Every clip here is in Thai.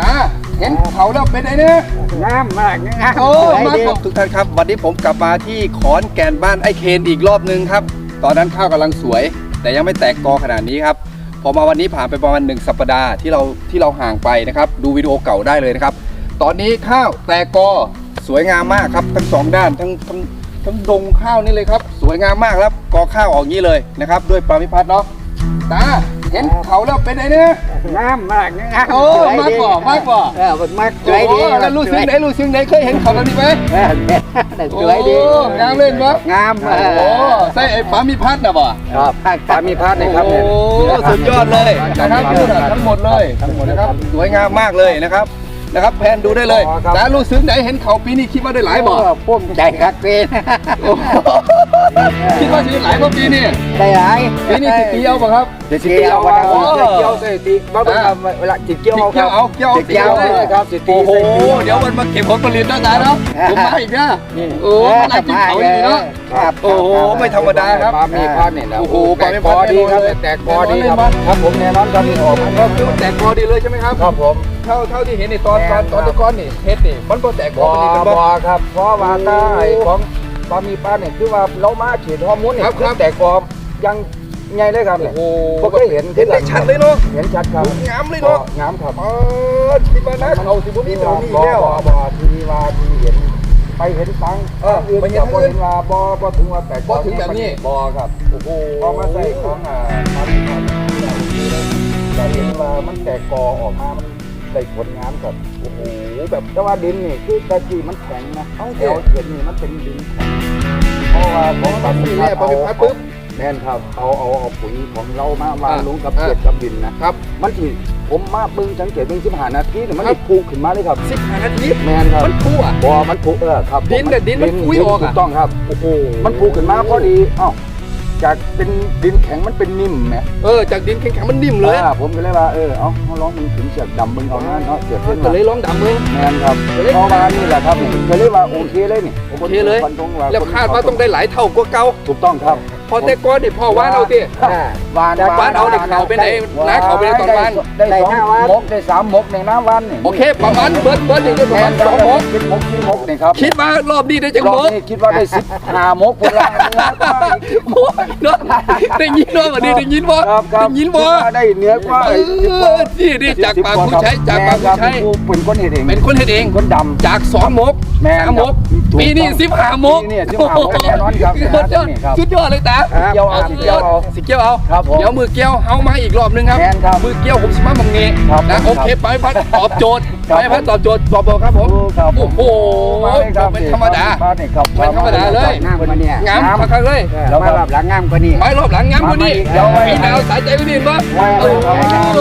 ตาเห็นเขาแล้วเป็นไงเนี่ยงามมากงามโอ้สวยมาดีครับทุกท่านครับ วันนี้ผมกลับมาที่ขอนแก่นบ้านไอ้เคนอีกรอบนึงครับ ตอนนั้นข้าวกำลังสวย แต่ยังไม่แตกกอขนาดนี้ครับพอมาวันนี้ผ่านไปประมาณหนึ่งสัปดาห์ที่เราที่เราห่างไปนะครับ ดูวิดีโอเก่าได้เลยนะครับ ตอนนี้ข้าวแตกกอสวยงามมากครับ ทั้งสองด้านทั้งทั้งทั้งดงข้าวนี่เลยครับ สวยงามมากครับกอข้าวออกงี้เลยนะครับ ด้วยปรามิพัฒน์เนาะตา เห็นเขาแล้วเป็นไงเนี่ยงามมากงามโอ้สวยมากดีกว่ามากกว่าเออมันมากสโอ้วยโหดีแล้วรู้สึกไหนรู้สึกไหนเคยเห็นเขาแบบนี้ไหมเออแต่สวยดีโอ้งามเล่นวะงามเอโอ้อใส่ไอ้ปามีพัดนะบ่ครับปามีพัดเลยครับโอ้เนี่ยสุดยอดเลยนะครับดูนะทั้งหมดเลยทั้งหมดนะนะคครัรับบสวยงามมากเลยนะครับนะครับแพนดูได้เลยอ๋อครับแต่รู้สึกไหนเห็นเขาปีนี้คิดว่าได้หลายบ่โอ้ภูมิใจครับเกนโอ้ คิดว่าจะได้หลายกว่าปีนี้ได้หลายปีนี้สิปีเอาป่ะครับสิเกี่ยวโอ้เกี่ยวใส่ตีบ้าบ้าเวลาจิเกี่ยวสิเกี่ยวเอาเกี่ยวเอาสิเกี่ยวสิเลยครับสิตีโอ้โหใส่ตีเดี๋ยวมันมาเก็บผลผลิตนะจ๊ะเนาะผมมาอีกนะโอ้มานั่งกินเขาอยู่เนาะครับโอ้โหไม่ธรรมดาครับปามีพัดเนี่ยนะโอ้โหแตกคอดีครับแตกคอดีครับครับผมแน่นอนครับนี่ออกมาก็คือแตกคอดีเลยใช่ไหมครับครับผมเท่าเท่าที่เห็นในตอนตอนตอนตะก้อนนี่เฮ็ดนี่มันบ่แตกคบออมันนี่เป็นบ่บอครับเพราะว่าใต้ของ ปลามีปลาเนี่ยคือว่าเรามาฉีดฮอร์โมนเนี่ยครับครับ แต่กอมยังไงเลยครับเนี่ยโอ้โหบ่เคยเห็นเห็นได้ชัดเลยเนาะเห็นชัดครับงามเลยเนาะงามครับอ๋อคิดว่านะเขาสิบ่มีตรงนี้บอแล้วบอบอทีว่าที่เห็นไปเห็นตังเอออื่นไปเห็นจะบ่ทางอื่นเห็นว่าบอบอถึงว่าแต่บ่ถึงแบบนี้บอครับโอ้โหพอมาใส่ของอ่าปลามีปลาเนี่ยจะเห็นว่ามันแตกกอออกมามัน ได้ผลงามครับโอ้โหแบบแต่ว่าดินนี่คือตะกี้มันแข็งนะเอาสิเดี๋ยวเห็นนี่มันเป็นดินแข็งเพราะว่าของตอนนี้แหละพอไปพัดปุ๊บแม่นครับเอาเอาเอาปุ๋ยของเรามาวางอ่าลงกับอ่าเกล็ดกับดินนะครับ มันที่ผมมาเบิ่งสังเกตเบิ่งสิบห้านาทีเนี่ยมันครับได้พูขึ้นมาเลยครับ15นาทีแม่นครับมันทั่วบ่มันพูเออครับดินเนี่ยดินมันพุยออกอะถูกต้องครับโอ้โหมันพูขึ้นมาพอดีอ้าว จากเป็นดินแข็งมันเป็นนิ่มแหมเออจากดินแข็งๆมันนิ่มเลยอ่าผมก็เลยว่าเออเอาเอาลองมึงถึงเสียบดำมึงเอาหน้าเนาะเสียบเส้นก็มาเลยร้องดำมือแม่นครับก็เลย เพราะว่านี่แหละครับนี่ก็เลยว่าโอเคเลยนี่โอเคเลย ฟันธงว่าแล้วคาดว่าต้องได้หลายเท่ากว่าเก่า ถูกต้องครับ พอแต่ก้อนนี่พ่อว่าเอาติวานวานเอาเด็กเขาไปไหนน้าเขาไปไหนตอนวานได้สองมกได้สามมกในน้ำวันนี่โอเคประมาณเบิร์ดเบิร์ดนี่ได้ประมาณสองโมงเป็นมกที่มกนี่ครับคิดว่ารอบนี้ได้จังรอโมบงนี้คิดว่าได้สิบห้ามกคนละโอ้ยเนาะได้ยินเนาะวันนี้ได้ยินบ่ครับครับได้ยินบ่คิดว่าได้เหนือกว่าเออนี่นี่จากปากผู้ใช้จากปากผู้ใช้เป็นคนเห็นเองเป็นคนเฮ็ดเองคนดำจากสองมก แม่นสามมกถูกต้องปีนี้สิบห้ามกปีนี้15มกแน่นอนครับสุดยอดครับสุดยอดเลยตาเกี่ยวเอาสิเกี่ยวเอาสิเกี่ยวเอาครับผมเดี๋ยวมือเกี่ยวเฮามาอีกรอบนึงครับแม่นครับมือเกี่ยวผมสิมาบังเงครับนะผมโอเคไปพัดตอบโจทย์ครับ ไปพัดตอบโจทย์ตอบโจทย์ครับผมครับผมโอ้โหมาเลยครับเป็นธรรมดาบ้านนี่ครับเป็นธรรมดาเลย งามกว่านี้งามคักๆเลยแล้วมาแบบหลังงามกว่านี้ไม้รอบหลังงามกว่านี้เดี๋ยวไว้ มีแนวสายใจกว่านี้บ่ไว้โอ้เลยครับโห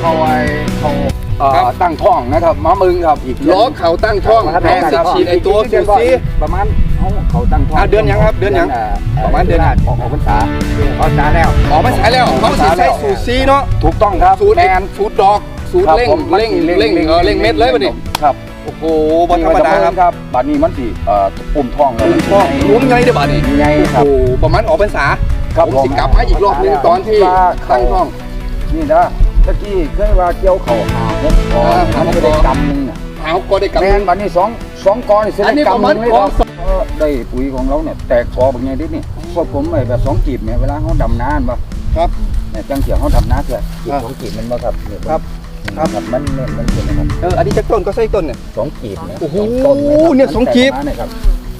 เขาไว้เขา เอ่อครับ ตั้งท้องนะครับมามึงครับอีกล้อเข่าตั้งช่องแพ้สิฉีดไอตัวสูซี ประมาณเขาเขาตั้งท้องอ่าเดือนยังครับเดือนยังประมาณเดือนออกออกพรรษาออกพรรษาแล้ว ออกมาใช้แล้วเขาสิใช้สูตรซีเนาะถูกต้องครับสูตรแมแอนนสูตรดอกสูตรครับเร่งผมเร่งเร่งเออเร่งเม็ดเลยบัดนี้ครับโอ้โหบ่ธรรมดาครับครับบัดนี้มันสิเอ่อปุ่มท้องแล้วอุ้มท้องรวมไงเด้อบัดนี้ไงโอ้ครัโหบประมาณออกพรรษาครับผมสิกลับมาอีกรอบหนึงตอนที่ตั้งท้อง นี่นะตะกี้เคยว่าเกี่ยวเข่าหาหกกออ่าหามันหกจะกอได้กำหนึงน่ะหาวก็ได้กลับ แมนบัดนี้สองสองกอนี่สิอันนี้ได้ประกำหมาณนึงเลยกคอรังบเออได้ปุ๋ยของเราเนี่ยแตกกอแบบไงดิเนี่ยพวกผมไอ้แบบสองกีบเนี่ยเวลาเขาดำน้ำบ่ครับ เนี่ยจังเสียงเขาดำน้ำเถอะกีบอ่าสองกีบมันบ่ครับเนี่ยครับครับมันเนี่ยมันเป็นนะครับเอออันนี้จักต้นก็ใส่ต้นเนี่ย สองกีบเนี่ยโอ้โหสงต้ะครับเนี่ยสองกีบ มันแตกมาเนี่ยครับ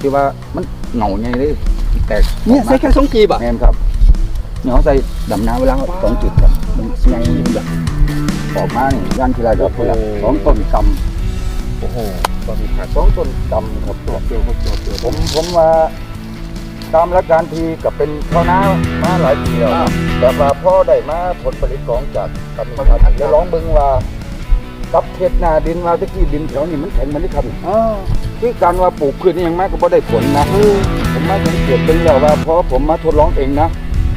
ที่ว่ามันเหงาไงเลยแตกเนี่ยใส่แค่สองกีบอะ แมนครับเนี่ยเขาใส่ดำน้ำเวลาเขาสองจุดครับ มันไงมันแบบออกมานี่ย่านทีไรก็เพื่อสองต้นกำโอ้โหบะหมี่ผัดสองต้นกำครับตัวเดียวครับตัวเดียวผมผมว่าตามหลักการทีกับเป็นข้าวนามาหลายปีแล้วแต่ว่าพ่อได้มาผลผลิตของจากกำมันครับจะลองเบิ่งว่ากับเขตนาดินว่าตะกี้ดินแถวนี้มันแข็งมันได้ครับนี่อ๋อคือการว่าปลูกพืชนี่ยังมากก็บ่ได้ผลนะผมมาสังเกตเป็นแล้วว่าเพราะผมมาทดลองเองนะ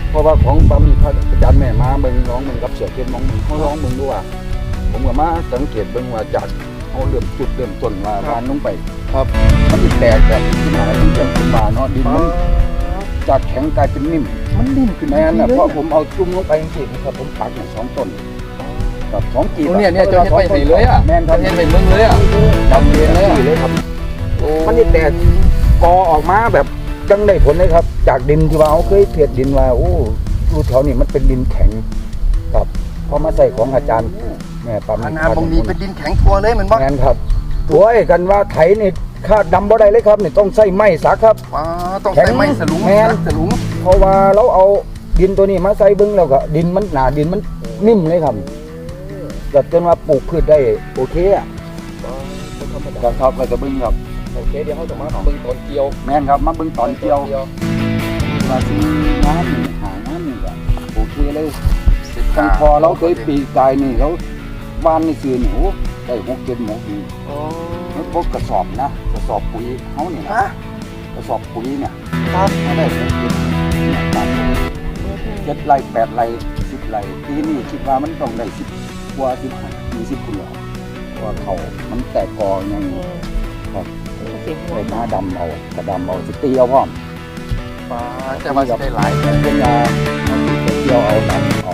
เพราะว่าของบามีพระอาจารย์แม่มาเบิ่งร้องเบิ่งกับเสือเทียนมองเบิ่งเขาร้องเบิ่งดูว่าผมก็มาสังเกตเบิ่งว่าจากเขาเริ่มจุดเริ่มต้นว่าวานลงไปครับมันสิแตกแบบที่มาที่จะขึ้นมาเนาะดินมันจากแข็งกลายเป็นนิ่ม มันนิ่มขึ้นแม่นน่ะเพราะผมเอาจุ่มลงไปจริงๆครับผมปักเนี่ยสองต้นกับสองกีบโอ้เนี่ยเนี่ยเจะเห็นไปไหนเลยอะแม่นครับเห็นไปเมืองเลยอะดำเลยเลยเลยครับมันนี่แตกกอออกมาแบบ จังได้ผลเลยครับ จากดินที่ว่าเขาเคยเทียดดินว่าโอ้ดูแถวนี้มันเป็นดินแข็งครับพอมาใส่ของอาจารย์แม่ปั๊มอาณาบงนี้เป็นดินแข็งทัวเลยเหมือนบ่แม่นครับตัวไอ้กันว่าไถนี่คาดดำบ่ได้เลยครับนี่ต้องใส่ไม้สักครับว้าต้องใส่ไม้สลุงแม่นสลุงเพราะว่าเราเอาดินตัวนี้มาใส่เบิ้งแล้วก็ดินมันหนาดินมันนิ่มเลยครับก็จนว่าปลูกพืชได้โอเคอะครับครับก็จะเบิ้งครับ โอเคเดี๋ยวเขาจะมาเบิ่งตอนเกี่ยวแม่นครับมาเบิ้งตอนเกี่ยวว่าสิงานนี่หางานนี่ก็โอเคเลยเสร็จคันพอเราเคยปีกายนี่เราบ้านนี่ซื้อนี่โอ้ได้หกเจ็ดหมกนี่อ๋อมันพวกกระสอบนะกระสอบปุ๋ยเขาเนี่ยนะฮะกระสอบปุ๋ยเนี่ยครับเขาได้หกเจ็ดเนี่ยบาทเจ็ดไร่แปดไร่สิบไร่ปีนี้คิดว่ามันต้องได้สิบกว่าสิบห้ามีสิบคนแล้วเพราะว่าเขามันแตกกอยัง ได้หน้าดำเอากระดำเอาสิตีเอาพร้อมป้าแต่ว่าจะได้หลายเป็นยาเอาไปเที่ยวเอาน้ำเอา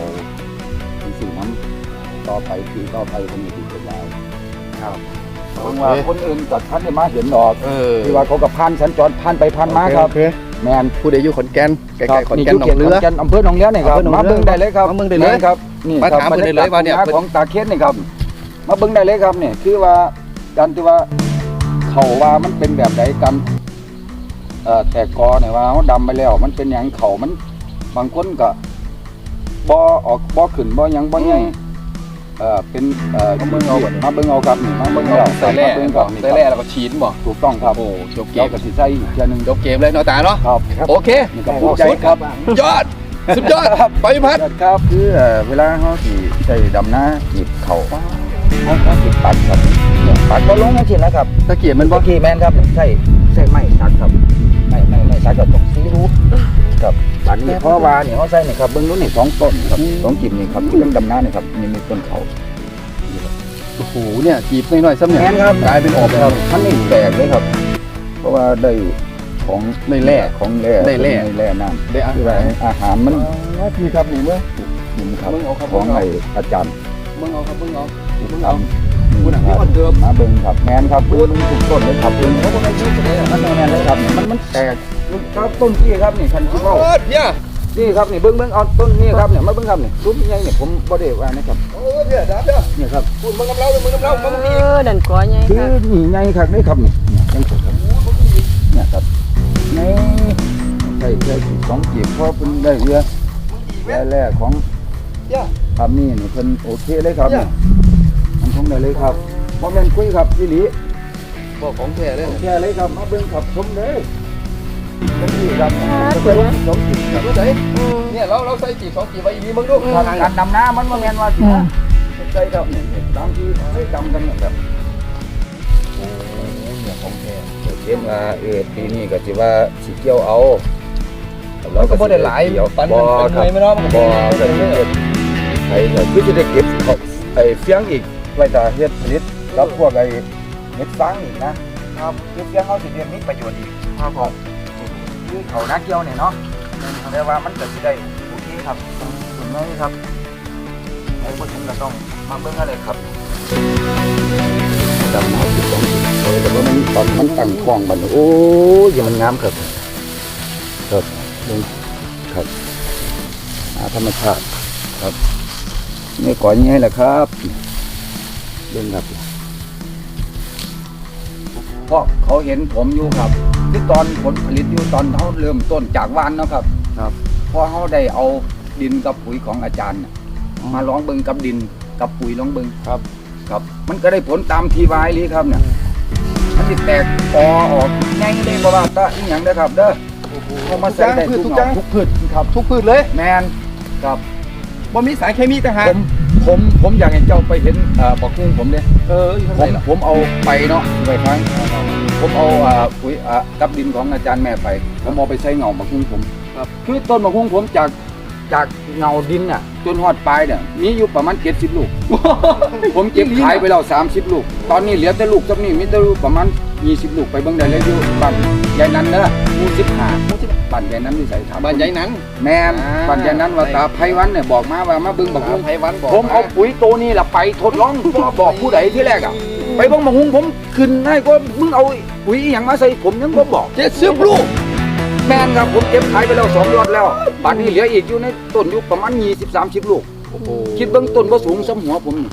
สิ่งน้ำต่อไปปีต่อไปคนนี้ติดเป็นยาครับเพราะว่าคนอื่นกับท่านได้มาเห็นดอกเออที่ว่าเขากับพันสัญจรพันไปพันมาครับโอเคแมนผู้ใดอยู่ขอนแก่นใกล้ๆขอนนี่แก่นหนองเรือขแก่นอำเภอหนองเรือนี่ครับอำเภอหนองมาเรือเบิ่งได้เลยครับมาเบิ่งได้เลยแม่นครับนี่มาครับถามเพิ่นได้เลยว่าเนี่ยบรรกศของตาเคียนนี่ครับมาเบิ่งได้เลยครับเนี่ยคือว่าการที่ว่า เขาว่ามันเป็นแบบใดกันเอ่อแต่กอเนี่ยว่าเขาดำไปแล้ว มันเป็นอย่างเขามัน บางคนก็บ่ออกบ่ขึ้นบ่หยังบ่ใหญ่เอ่อเป็นเอ่อมาเบิ่งเอาก่อนมาเบิ่งเอาครับนี่มาเบิ่งเอาใส่แร่มาเบิ่งครับนี่ใส่แร่แล้วก็ฉีดบ่ถูกต้องครับโอ้จบเกเกี่ยวมกับสิใส่อีกเทื่อหนึงจบเกมเลยเนาะตาเนาะครับโอเคนี่ก็ภูมิใจครับยอดสุดยอดไปพัดครับคือเอ่อเวลาเขาสิใส่ดำน้าจีบเขา เขาเขาสิปัดครับเนี่ยปัดก็ลงนั่นสินะครับตะเกียบมันบ่บางทีแมนครับใส่ใส่ไม้สักครับไม่ไม่ไม่สักก็ต้องสีรู้ครับปัดนี่เพราะว่าเนี่ยเขาใส่นี่ครับเบิ้งนู้นนี่สองต้นครับสองกีบนี่ครับที่เรื่องดำน้านี่ครับนี่มีต้นเขาโอ้โหเนี่ยกีบน้อยๆซ้ำเนี่ยแมนครับกลายเป็นออกคแล้รัวบท่านนี่แตกเลยครับ เพราะว่าได้ของได้แร่ของแร่ได้แร่ได้แร่น้ำได้อาคือหาว่ารอาหารมันพี่ครับนี่เมื่อกินครับเบิ่งเอาครับของเบิ่งเอาไอ้อาจารย์ เบิ่งเอาครับเบิ่งเอาเบิ่งครัเอาบคุณอะพี่อ่อนเดิมมาเบิ่งครับแมนครับเบิ่งทุกต้นเลยครับเบิ่งเขาบ่ได้ชื่อเลยมันแมนเลยครับมันมันแตกครับต้นที่ครับนี่คันที่โอ้เว้าเพี้ยนี่ครับนี่เบิ่งเบิ่งเอาต้นนี้ครับเนี่ยมาเบิ่งครับนี่ต้นใหญ่เนี่ยผมบ่ได้ว่านะครับโอ้เพี้ยดับเด้อเนี่ยครับคุณมึงกับเราเลยมึงกับเรามึงกับเอพี่อนั่นก้อยใหญ่คือค่ะนี่ใหญ่ครับนี่ครับนี่เนี่ยจังซี่ครับเนี่ยครับนี่ใช่ใช่สองกีบพอเพิ่นได้เรือแร่ๆของ เพี้ยครับนี่นี่เพิ่นโอเคเลยครับนี่มันคงได้เลยครับบ่แม่นคุยครับอีหลีบอกของแท้เลยแค่เลยครับมาเบิ่งขับชมเลยชมดีครับจะเป็นชมดีครับรู้ไหนเนี่ยเราเราใส่กีบสองกีบไว้อีกทีมึงดูทางการดำน้ำมันมาแมนว่าสินะใช่ครับเนี่ยตามที่ให้จำกันเนี่ยครับโอ้เนี่ยของแท้เห็นว่าเออปีนี้ก็สิว่าสิเกี่ยวเอาเราก็บ่ได้หลายเกี่ยวปันบ่เป็นครับไงไม่รู้มันบ่ก็สิเก็บ ไอ้ก็คือสิได้เก็บเขาไอ้เฟียงอีกไว้ตาเฮ็ดผลิตกับพวกไอ้เม็ดฟางอีกนะครับคือเฟียงเขาสิเรียนมีประโยชน์อีกครับผมคือเขานักเกี่ยวเนี่ยเนาะแต่ว่ามันก็สิได้โอเคครับส่วนน้อยครับไอ้ผู้ชมก็ต้องมาเบิ่งอะไรครับดำน้ำสิบสองสิบโอ้ยแต่ว่ามันตอนมันตั้งคลองบัดนี้โอ้ยยังมันงามครับครับเบิ่งครับหาธรรมชาติครับ นี่ก่อนยังไงล่ะครับเบิ่งครับเพราะเขาเห็นผมอยู่ครับ คือตอนผลผลิตอยู่ตอนเขาเริ่มต้นจากวานเนาะครับ ครับพอเขาได้เอาดินกับปุ๋ยของอาจารย์น่ะมาลองเบิงกับดินกับปุ๋ยลองเบิงครับ ครับ มันก็ได้ผลตามทีวายเลยครับเนี่ยมันติแตกปอออกไงเลยบ่ว่าตาอีหยังเด้อครับ เด้อเขามาใส่ได้พืชทุทุกกหอน่อย่างทุกพืชครับ ทุกพืชเลย แมนครับ บ่มีสารเคมีต่างหากผมผมผมอยากให้เจ้าไปเห็นเอ่อบอกคุ้งผมเนี่ยเอออยู่ผข้างมในเหรอผมเอาไปเนาะไปครั้ง ผมเอาอ่าปุ๋ยอ่ากับดินของอาจารย์แม่ไปผมเอาไปใช้เงาบักคุ้งผมครับคือต้นบักคุ้งผมจากจากเงาดินน่ะจนหอดปลายเนี่ยมีอยู่ประมาณเจ็ดสิบลูก ผมเก็บขายไปแล้วสามสิบลูก ตอนนี้เหลือแต่ลูกจำนี้มีแต่ลูกประมาณ ยี่สิบลูกไปเบิ่งได้เลยอยู่บ้านยายนันเด้อหมู่สิบห้าหมู่สิบบ้านยายนันที่ใส่ถามบ้านใหญ่นั้นแม่นอ่า บ้านยายนันว่าตาไพวันเนี่ยบอกมาว่ามาเบิ่งบักฮุงไพวันบอกผมเอาปุ๋ยตัวนี้ล่ะไปทดลองบ่บอกผู้ใดที่แรกอะ ไปเบิ่งบักฮุงผมขึ้นให้ก็มึงเอาปุ๋ยอหยังมาใส่ผมยังบ่บอก เจ็ดสิบลูกแม่นครับผมเก็บขายไปแล้วสองยอดแล้วป่านนี้เหลืออีกอยู่ในต้นอยู่ประมาณ20 30 ลูกโอ้โหคิดเบิ่งต้นบ่สูงสำหัวผมนี่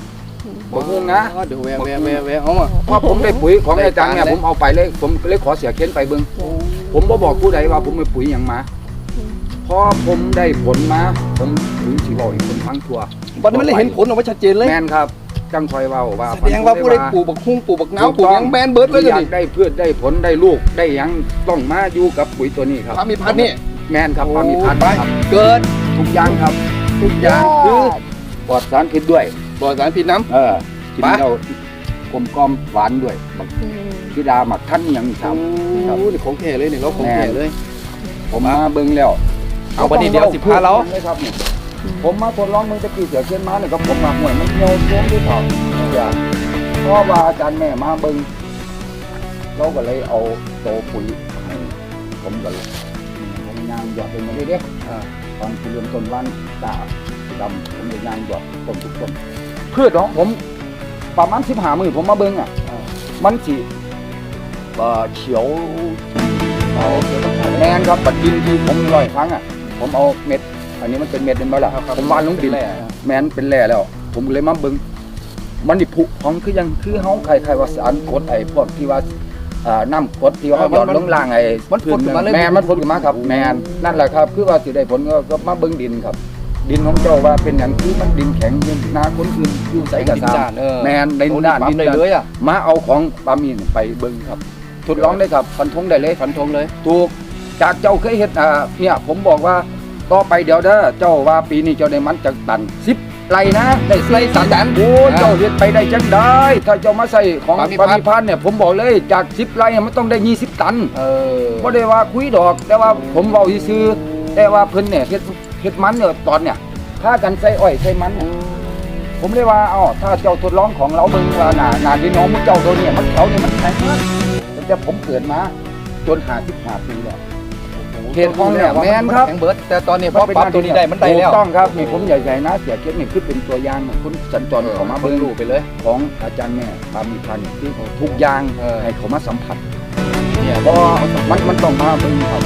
บักฮุงนะเดี๋ยวแวะแวะแวะแวะเอามาพอผมได้ปุ๋ยของได้อาจารย์เนี่ยการเลยผมเอาไปเลยผมเลยขอเสียเค้นไปเบิ่งผมบ่บอกผู้ใดว่าผมไปปุ๋ยหยังมาพอผมได้ผลมาผมถึงสิบอกอีกคนฟังทั่ววันนี้มันเลยเห็นผลออกมาชัดเจนเลยแม่นครับจังคอยเว้าว่าแสดงว่าผู้ใดปลูกบักคุ้งปลูกบักนาวปลูกหยังแมนเบิร์ดเลยอยากนี่ได้พืชได้ผลได้ลูกได้หยังต้องมาอยู่กับปุ๋ยตัวนี้ครับพามีพันธุ์นี่แม่นครับปามีพันธุ์ไปครับเกิดทุกอย่างครับทุกอย่างคือ ปลอดสารพิษด้วย ปลอดสารพิษน้ เออกินไปแล้วกลมกล่อมหวานด้วยบักธิดาหมักท่านอิหยังำครับโอ้นี่ของแท้เลยนี่เราของแท้เลย ผมมาเบิ่งแล้วเอาบัดนี้เดี๋ยวสิพาเราเลยครับนี่ผมมาทดลองมึงตะกี้เสือเขียนมาเนี่ยก็ผมมาห่วยมันเหี่ยวโยมด้วยเปล่าอย่าเพราะว่าอาจารย์แม่มาเบิ่งเราก็เลยเอาโตปุ๋ยให้ผมก็เลยผมยางหยอดเป็นมาเรื่อยๆอ่า ตอนที่เริ่มต้นวันตา ดำผมเลยยางหยอดต้นทุกต้นพืชของผมประมาณสิบห้ามือผมมาเบิ่งอะอ่ามันสิเอ่อเขียวเอาแมนครับบัดดินที่ผมลอยครั้งอะ ผมเอาเม็ด อันนี้มันเป็นเม็ดเป็นบ่ล่ะผมวานลงดินแร่แมนเป็นแร่แล้ว ผมเลยมาเบิ่งมันนี่ผุพองคือยังคือเฮาใครๆว่าสารกรดไอ้พวกที่ว่าอ่าน้ำกรดที่ว่าเขาหยอดลงล่างไอ้มันพ่นขึ้นมาเลยแมนมันพ่นขึ้นมาครับ แมนนั่นแหละครับ คือว่าสิได้ผลก็ก็มาเบิ่งดินครับ ดินของเจ้าว่าเป็นอย่างคือมันดินแข็งดินนาคนอื่นอยู่ใส่กระดินซาด้านเออแมนในโอ้ด้านปั๊ดิมนเลยด้านเลยอะมาเอาของปามีนไปเบิ่งครับทดลองได้ครับฟันธงได้เลย ฟันธงเลย ถูกจากเจ้าเคยเห็ดอ่าเนี่ยผมบอกว่าต่อไปเดี๋ยวเด้อเจ้าว่าปีนี้เจ้าได้มันจากตันสิบไรนะได้สิบไร่สิบตันโอ้ยอ่าเจ้าเห็ดไปได้จังได้ ถ้าเจ้ามาใส่ของปามิปาพัฒน์มิพันธ์เนี่ยผมบอกเลยจากสิบไรเนี่ยมันต้องได้ยี่สิบตันเออก็ได้ว่าคุยดอก แต่ว่าผมเว้าซื่อๆแต่ว่าเพิ่นเนี่ยเฮ็ด เฮ็ดมันเนี่ยตอนเนี่ยพากันใส่อ้อยใส่มันเนี่ยผมเลยว่าเอ้าถ้าเจ้าทดลองของเราเบิ่งว่าหน้าหน้าดินน้องมุเจ้าตัวเนี่ยมันเขาเนี่ยมันแข็งมากตั้งแต่ผมเกิดมาจน55ปีแล้วเห็นของเนี่ยแม่นครับแข็งเบิร์ดแต่ตอนนี้พอปรับตัวนี้ได้มันได้แล้วถูกต้องครับนี่ผมใหญ่ๆนะเสียเก็บนี่คือเป็นตัวอย่างของคุณสัญจรเขามาเบิ่งดูไปเลย ของอาจารย์แม่พามีพันธ์ที่ทุกอย่างเออให้เขามาสัมผัสเนี่ยเพราะมันมันต้องมาเบิ่งครับ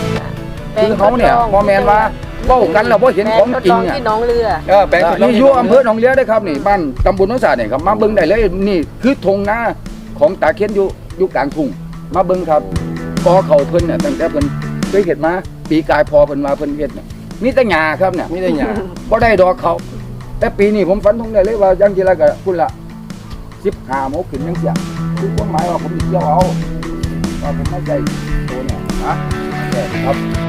คือเขาเนี่ยบ่แม่นว่าเว้ากันแล้วบ่เห็นของจริงแปลอะที่หน้องเรือเออแปลงทดลงนี่อยู่อำเภอหนองเลียได้อครับนี่บ้านตำบลโนนสาเนี่ยครับมาเบิ่งได้เลยนี่คือธงนาของตาเคียนอยู่อยู่กลางทุ่งมาเบิ่งครับพอเขาเพิ่นเนี่ยตั้งแต่เพิ่นเคยเฮ็ดมาปีกายพอเพิ่นมาเพิ่นเฮ็ดเนี่ยมีแต่หญ้าครับเนี่ยไม่ได้หยาบ่ได้ดอกเขา แต่ปีนี้ผมฝันทงได้เลยว่ายังทีละก็คุณละ15โมงขึ้นยังเสียคือความหมายว่าผมสิเที่ยวเอาว่าผมไม่ใจตัวเนี่ยนะแต่ครับ